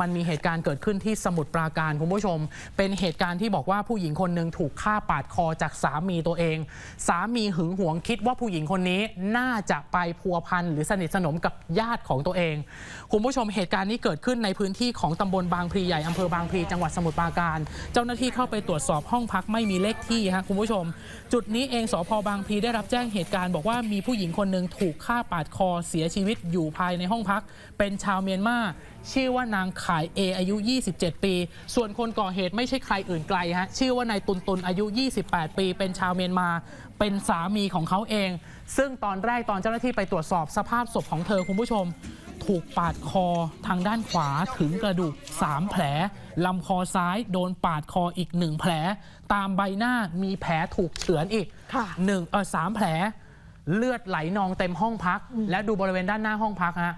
มันมีเหตุการณ์เกิดขึ้นที่สมุทรปราการคุณผู้ชม เป็นเหตุการณ์ที่บอกว่าผู้หญิงคนหนึ่งถูกฆ่าปาดคอจากสามีตัวเอง สามีหึงหวงคิดว่าผู้หญิงคนนี้น่าจะไปพัวพันหรือสนิทสนมกับญาติของตัวเอง คุณผู้ชมเหตุการณ์นี้เกิดขึ้นในพื้นที่ของตำบลบางพลีใหญ่อำเภอบางพลีจังหวัดสมุทรปราการ เจ้าหน้าที่เข้าไปตรวจสอบห้องพักไม่มีเลขที่ฮะคุณผู้ชม จุดนี้เองสพบางพลีได้รับแจ้งเหตุการณ์บอกว่ามีผู้หญิงคนหนึ่งถูกฆ่าปาดคอเสียชีวิตอยู่ภายในห้องพัก เป็นชาวเมียนมา ชื่อว่านางขายเออายุ 27 ปี ส่วนคนก่อเหตุไม่ใช่ใครอื่นไกลฮะชื่อว่านายตุนตุนอายุ 28 ปี เป็นชาวเมียนมา เป็นสามีของเขาเอง ซึ่งตอนแรกตอนเจ้าหน้าที่ไปตรวจสอบสภาพศพของเธอคุณผู้ชม ถูกปาดคอทางด้านขวาถึงกระดูก 3 แผลลำคอซ้ายโดนปาดคออีก1แผล ตามใบหน้ามีแผลถูกเฉือนอีกค่ะหนึ่งเออสามแผลเลือดไหลนองเต็มห้องพัก และดูบริเวณด้านหน้าห้องพักฮะ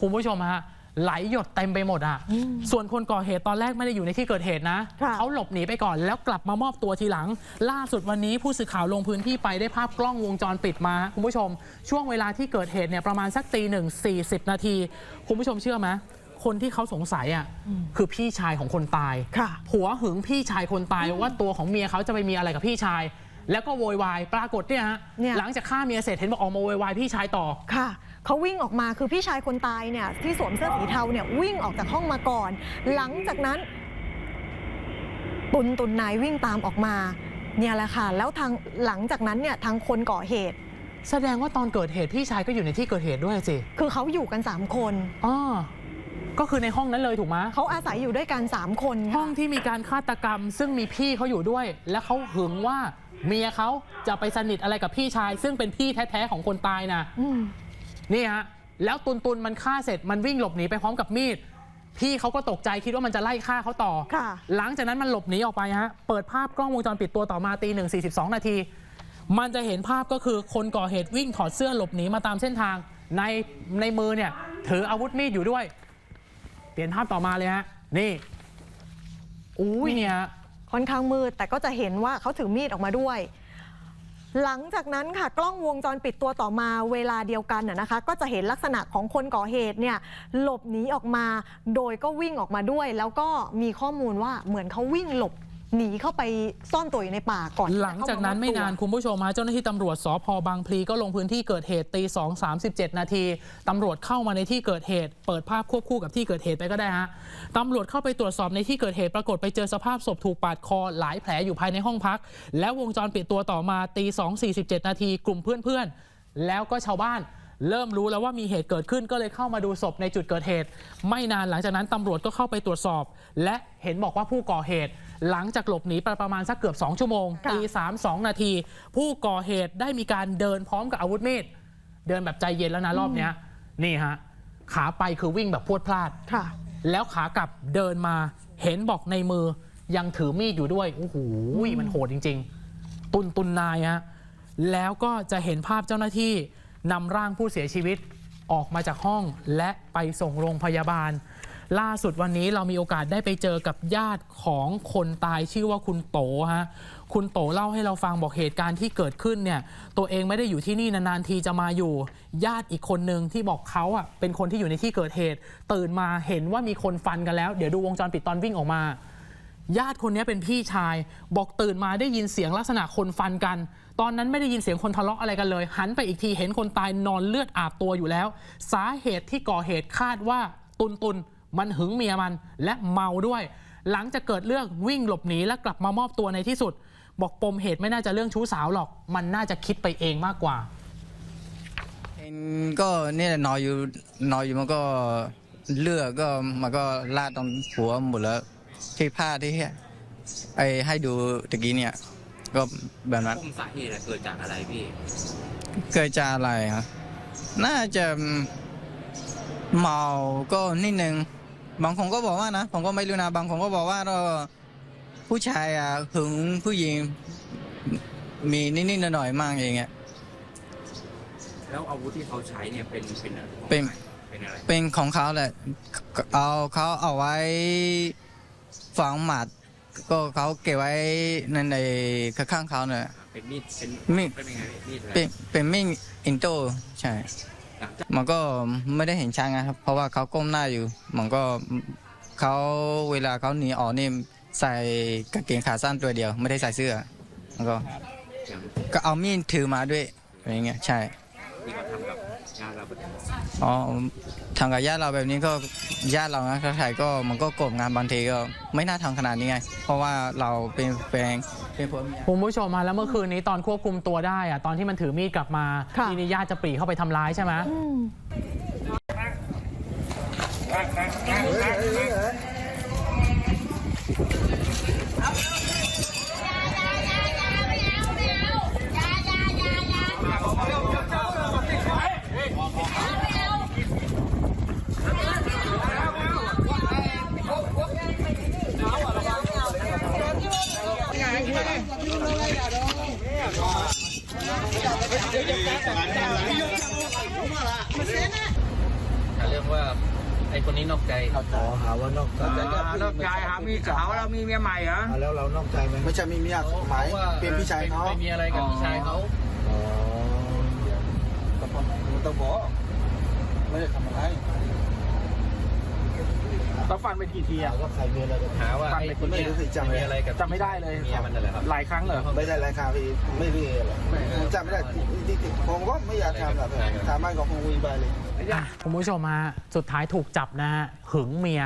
คุณผู้ชมฮะ ไหลหยดเต็มไปหมดอะ ส่วนคนก่อเหตุตอนแรกไม่ได้อยู่ในที่เกิดเหตุนะค่ะเขาหลบหนีไปก่อนแล้วกลับมามอบตัวทีหลัง ล่าสุดวันนี้ผู้สื่อข่าวลงพื้นที่ไปได้ภาพกล้องวงจรปิดมา คุณผู้ชม ช่วงเวลาที่เกิดเหตุเนี่ยประมาณสักตีหนึ่งสี่สิบนาที คุณผู้ชมเชื่อไหมคนที่เขาสงสัยอะคือพี่ชายของคนตายค่ะผัวหึงพี่ชายคนตายว่าตัวของเมียเขาจะไปมีอะไรกับพี่ชาย แล้วก็โวยวายปรากฏเนี่ยฮะเนี่ย หลังจากฆ่าเมียเสร็จเห็นบอกออกมาโวยวายพี่ชายต่อ ค่ะเขาวิ่งออกมาคือพี่ชายคนตายเนี่ยที่สวมเสื้อสีเทาเนี่ยวิ่งออกจากห้องมาก่อน หลังจากนั้น ตุนตุนนายวิ่งตามออกมา เนี่ยแหละค่ะ แล้วทางหลังจากนั้นเนี่ยทางคนก่อเหตุ แสดงว่าตอนเกิดเหตุพี่ชายก็อยู่ในที่เกิดเหตุด้วยสิคือเขาอยู่กัน 3 คน อ๋อ ก็คือในห้องนั้นเลยถูกไหมเขาอาศัยอยู่ด้วยกัน 3 คนห้ค่ะองที่มีการฆาตกรรม ซึ่งมีพี่เขาอยู่ด้วย และเขาหึงว่าเมียเขาจะไปสนิทอะไรกับพี่ชาย ซึ่งเป็นพี่แท้ๆของคนตายนะ อืมนี่ฮะ แล้วตุนตุนมันฆ่าเสร็จมันวิ่งหลบหนีไปพร้อมกับมีด พี่เขาก็ตกใจคิดว่ามันจะไล่ฆ่าเขาต่อ ค่ะ หลังจากนั้นมันหลบหนีออกไปฮะ เปิดภาพกล้องวงจรปิดตัวต่อมาตีหนึ่งสี่สิบสองนาที มันจะเห็นภาพก็คือคนก่อเหตุวิ่งถอดเสื้อหลบหนีมาตามเส้นทาง ในในมือเนี่ยถืออาวุธมีดอยู่ด้วย เปลี่ยนภาพต่อมาเลยฮะนี่อุ้ยเนี่ยฮะ ค่อนข้างมืดแต่ก็จะเห็นว่าเขาถือมีดออกมาด้วย หลังจากนั้นค่ะกล้องวงจรปิดตัวต่อมาเวลาเดียวกันน่ะนะคะ ก็จะเห็นลักษณะของคนก่อเหตุเนี่ยหลบหนีออกมา โดยก็วิ่งออกมาด้วย แล้วก็มีข้อมูลว่าเหมือนเขาวิ่งหลบ หนีเข้าไปซ่อนตัวอยู่ในป่าก่อนที่จะหลังจากนั้นไม่นานเข้มอบตัวคุณผู้ชมฮะเจ้าหน้าที่ตำรวจสพบางพลีก็ลงพื้นที่เกิดเหตุตี2 37นาทีตำรวจเข้ามาในที่เกิดเหตุ เปิดภาพควบคู่กับที่เกิดเหตุไปก็ได้ฮะตำรวจเข้าไปตรวจสอบในที่เกิดเหตุปรากฏไปเจอสภาพศพถูกปาดคอหลายแผลอยู่ภายในห้องพัก และวงจรปิดตัวต่อมาตี2 47นาทีกลุ่มเพื่อนๆแล้วก็ชาวบ้าน เริ่มรู้แล้วว่ามีเหตุเกิดขึ้นก็เลยเข้ามาดูศพในจุดเกิดเหตุ ไม่นานหลังจากนั้นตำรวจก็เข้าไปตรวจสอบ และเห็นบอกว่าผู้ก่อเหตุ หลังจากหลบหนีไปประมาณสักเกือบ 2 ชั่วโมงค่ะตีสามสองนาที ผู้ก่อเหตุได้มีการเดินพร้อมกับอาวุธมีดเดินแบบใจเย็นแล้วนะรอบเนี้ยนี่ฮะขาไปคือวิ่งแบบพรวดพลาดค่ะแล้วขากลับเดินมาเห็นบอกในมือยังถือมีดอยู่ด้วยโอ้โหมันโหดจริง ๆ ตุนตุนนายฮะแล้วก็จะเห็นภาพเจ้าหน้าที่ นำร่างผู้เสียชีวิตออกมาจากห้องและไปส่งโรงพยาบาล ล่าสุดวันนี้เรามีโอกาสได้ไปเจอกับญาติของคนตายชื่อว่าคุณโตฮะคุณโตเล่าให้เราฟังบอกเหตุการณ์ที่เกิดขึ้นเนี่ย ตัวเองไม่ได้อยู่ที่นี่นานๆทีจะมาอยู่ ญาติอีกคนหนึ่งที่บอกเขาอะเป็นคนที่อยู่ในที่เกิดเหตุ ตื่นมาเห็นว่ามีคนฟันกันแล้ว เดี๋ยวดูวงจรปิดตอนวิ่งออกมา ญาติคนนี้เป็นพี่ชาย บอกตื่นมาได้ยินเสียงลักษณะคนฟันกัน ตอนนั้นไม่ได้ยินเสียงคนทะเลาะอะไรกันเลย หันไปอีกทีเห็นคนตายนอนเลือดอาบตัวอยู่แล้ว สาเหตุที่ก่อเหตุคาดว่าตุนตุนมันหึงเมียมันและเมาด้วย หลังจากเกิดเรื่องวิ่งหลบหนีและกลับมามอบตัวในที่สุด บอกปมเหตุไม่น่าจะเรื่องชู้สาวหรอก มันน่าจะคิดไปเองมากกว่าเห็นก็เนี่ยนอนอยู่นอนอยู่มันก็เลือดก็มันก็ลาดตรงหัวหมดแล้วที่ผ้าที่ไอให้ดูตะกี้เนี่ย ก็แบบนั้น ปมสาเหตุอะเกิดจากอะไรพี่ เกิดจากอะไรครับน่าจะเมาก็นิดนึง บางคนก็บอกว่านะ ผมก็ไม่รู้นะ บางคนก็บอกว่าเราผู้ชายอะหึงผู้หญิง มีนิดๆหน่อยๆมากเองอะแล้วอาวุธที่เขาใช้เนี่ยเป็นเป็นอะไรเป็น เป็นอะไรเป็นของเขาแหละ เอาเขาเอาไว้ฝังหมัด ก็เขาเก็บไว้ในในข้างๆเขาเนี่ย เป็นมีดเป็นมีด เป็นยังไงมีดอะไรเป็นเป็นมิ่งอินโตใช่ หลังจากมันก็ไม่ได้เห็นชัดนะครับ เพราะว่าเขาก้มหน้าอยู่ มันก็เขาเวลาเขาหนีออกนี่ใส่กางเกงขาสั้นตัวเดียว ไม่ได้ใส่เสื้อแล้วก็ก็เอามีดถือมาด้วยอะไรเงี้ยใช่ ที่เขาทำกับ ญาติเราแบบนี้อ๋อทำกับญาติเราแบบนี้ก็ญาติเรานะใครๆก็มันก็โกรธงานบางทีก็ไม่น่าทำขนาดนี้ไง เพราะว่าเราเป็นแฟนเป็นผัวเมีย คุณผู้ชมมาแล้วเมื่อคืนนี้ตอนควบคุมตัวได้อะตอนที่มันถือมีดกลับมาค่ะ ทีนี้ญาติจะปรีเข้าไปทำร้ายใช่ไหมอืมเรื่องว่าไอ้คนนี้นอกใจขอหาว่านอกใจนอกใจหามีเขาเรามีเมียใหม่เหรออ่าแล้วเรานอกใจไหมไม่ใช่มีเมียหมายเป็นพี่ชายเขาไปมีอะไรกับพี่ชายเขาอ๋อก็พอมันต้องบอกไม่ได้ทำอะไร ต้องฟันไปกี่ทีอะ ก็ใครมีอะไรกันหาว่าไอ้คนไม่เนี้รู้สิจำมีอะไรกับจำไม่ได้เลยเมียมันนั่นแหละครับ หลายครั้งเหรอไม่ได้รายการพี่ไม่รู้อะไรผมจำไม่ได้ที่ที่ผมก็ไม่อยากทำแบบถามไม่ก็คงวิ่งไปเลย อะคุณผู้ชมฮะ สุดท้ายถูกจับนะฮะ หึงเมีย